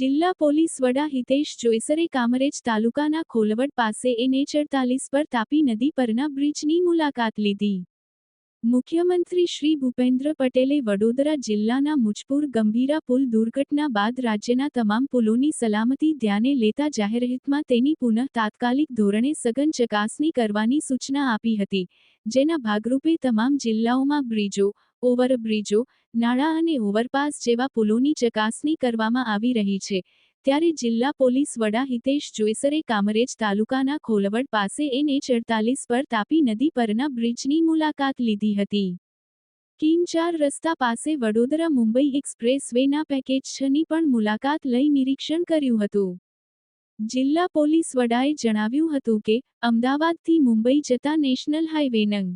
જિલ્લા પોલીસ વડા હિતેશ જોઈસરે કામરેજ તાલુકાના ખોલવડ પાસે એનએચ અડતાલીસ પર તાપી નદી પરના બ્રિજની મુલાકાત લીધી. મુખ્યમંત્રી શ્રી ભૂપેન્દ્ર પટેલે વડોદરા જિલ્લાના મુજપુર ગંભીરા પુલ દુર્ઘટના બાદ રાજ્યના તમામ પુલોની સલામતી ધ્યાને લેતા જાહેરહિતમાં તેની પુનઃ તાત્કાલિક ધોરણે સઘન ચકાસણી કરવાની સૂચના આપી હતી, જેના ભાગરૂપે તમામ જિલ્લાઓમાં બ્રિજો ઓવરબ્રિજો નાળા અને ઓવરપાસ જેવા પુલોની ચકાસણી કરવામાં આવી રહી છે. ત્યારે જિલ્લા પોલીસ વડા હિતેશ જોઈસરે કામરેજ તાલુકાના ખોલવડ પાસે એનએચ અડતાલીસ પર તાપી નદી પરના બ્રિજની મુલાકાત લીધી હતી. કિમ ચાર રસ્તા પાસે વડોદરા મુંબઈ એક્સપ્રેસ વેના પેકેજ છની પણ મુલાકાત લઈ નિરીક્ષણ કર્યું હતું. જિલ્લા પોલીસ વડાએ જણાવ્યું હતું કે, અમદાવાદથી મુંબઈ જતા નેશનલ હાઈવે નંગ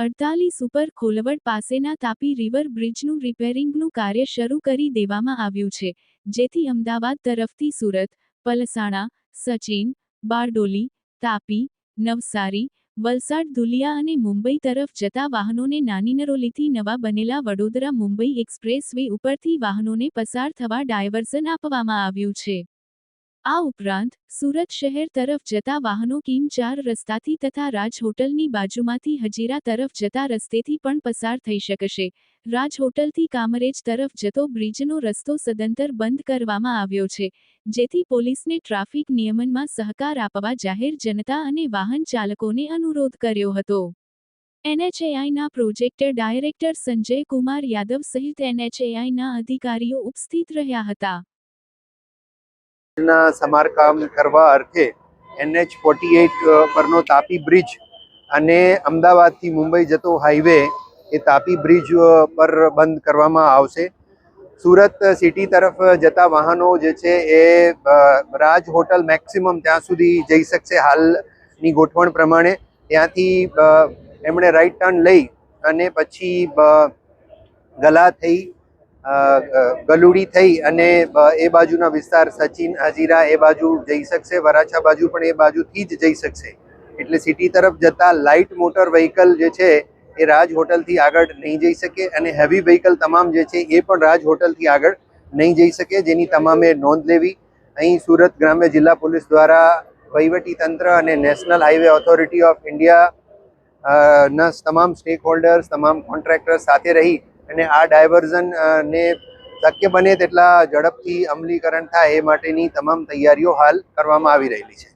અડતાલીસ ઉપર ખોલવડ પાસેના તાપી રિવર બ્રિજનું રિપેરિંગનું કાર્ય શરૂ કરી દેવામાં આવ્યું છે, જેથી અમદાવાદ તરફથી સુરત, પલસાણા, સચિન, બારડોલી, તાપી, નવસારી, વલસાડ, ધુલિયા અને મુંબઈ તરફ જતા વાહનોને નાનીનરોલીથી નવા બનેલા વડોદરા મુંબઈ એક્સપ્રેસ વે ઉપરથી વાહનોને પસાર થવા ડાયવર્ઝન આપવામાં આવ્યું છે. આ ઉપરાંત, સુરત શહેર તરફ જતા વાહનો કિમ ચાર રસ્તાથી તથા રાજ હોટલની બાજુમાંથી હજીરા તરફ જતા રસ્તેથી પણ પસાર થઈ શકશે. રાજ હોટલથી કામરેજ તરફ જતો બ્રિજનો રસ્તો સદંતર બંધ કરવામાં આવ્યો છે, જેથી પોલીસને ટ્રાફિક નિયમનમાં સહકાર આપવા જાહેર જનતા અને વાહન ચાલકોને અનુરોધ કર્યો હતો. એનએચએઆઈના પ્રોજેક્ટ ડાયરેક્ટર સંજય કુમાર યાદવ સહિત એનએચએઆઈના અધિકારીઓ ઉપસ્થિત રહ્યા હતા. ના સમારકામ કરવા અર્થે એનએચ ફોર્ટી એઇટ પરનો તાપી બ્રિજ અને અમદાવાદથી મુંબઈ જતો હાઈવે એ તાપી બ્રિજ પર બંધ કરવામાં આવશે. સુરત સિટી તરફ જતા વાહનો જે છે એ રાજ હોટલ મેક્સિમમ ત્યાં સુધી જઈ શકશે હાલની ગોઠવણ પ્રમાણે. ત્યાંથી એમણે રાઈટ ટર્ન લઈ અને પછી ગલા થઈ ગલુડી થઈ અને એ બાજુના વિસ્તાર સચિન હાજીરા એ બાજુ જઈ શકશે, વરાછા બાજુ પણ એ બાજુથી જ જઈ શકશે. એટલે સિટી તરફ જતા લાઇટ મોટર વ્હીકલ જે છે, એ રાજ હોટલથી આગળ નહીં જઈ શકે અને હેવી વ્હીકલ તમામ જે છે, એ પણ રાજ હોટલથી આગળ નહીં જઈ શકે, જેની તમામે નોંધ લેવી. અહીં સુરત ગ્રામ્ય જિલ્લા પોલીસ દ્વારા વહીવટી તંત્ર અને national highway authority of India ના, તમામ સ્ટેક હોલ્ડર્સ તમામ કોન્ટ્રાક્ટર્સ સાથે રહી અને આ ડાયવર્ઝન ને શક્ય બને તેટલા ઝડપથી અમલીકરણ થાય એ માટેની તમામ તૈયારીઓ હાલ કરવામાં આવી રહેલી છે.